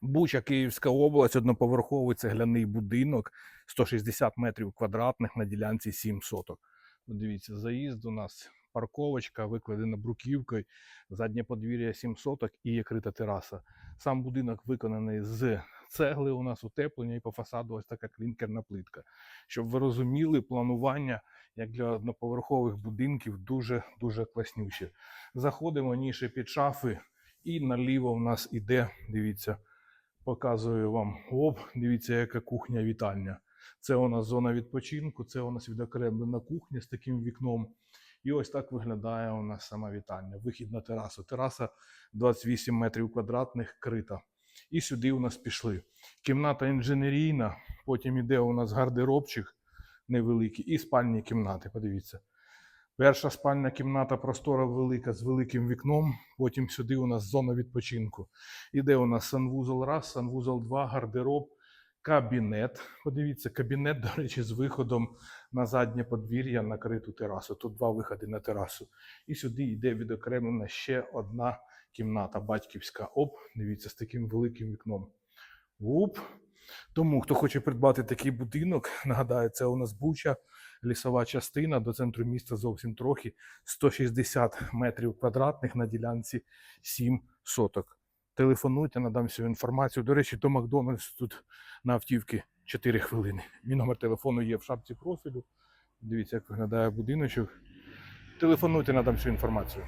Буча, Київська область, одноповерховий цегляний будинок, 160 метрів квадратних на ділянці 7 соток. Дивіться, заїзд у нас, парковочка, викладена бруківкою, заднє подвір'я 7 соток і є крита тераса. Сам будинок виконаний з цегли, у нас утеплення і по фасаду ось така клінкерна плитка. Щоб ви розуміли, планування як для одноповерхових будинків дуже-дуже класнюче. Заходимо ніші під шафи, і наліво в нас іде, дивіться, показую вам оп, дивіться, яка кухня вітальня. Це у нас зона відпочинку, це у нас відокремлена кухня з таким вікном. І ось так виглядає у нас сама вітальня. Вихід на терасу. Тераса 28 метрів квадратних крита. І сюди у нас пішли. Кімната інженерійна, потім іде у нас гардеробчик невеликий і спальні кімнати. Подивіться. Перша спальня кімната простора велика з великим вікном. Потім сюди у нас зона відпочинку. Іде у нас санвузол раз, санвузол два, гардероб, кабінет. Подивіться, кабінет, до речі, з виходом на заднє подвір'я на криту терасу. Тут два виходи на терасу. І сюди йде відокремлена ще одна кімната батьківська. Оп, дивіться, з таким великим вікном. Уп. Тому, хто хоче придбати такий будинок, нагадаю, це у нас Буча, лісова частина до центру міста зовсім трохи 160 метрів квадратних на ділянці 7 соток. Телефонуйте, надам всю інформацію. До речі, до Макдональдс тут на автівки 4 хвилини. Мій номер телефону є в шапці профілю. Дивіться, як виглядає будиночок. Телефонуйте, надам всю інформацію.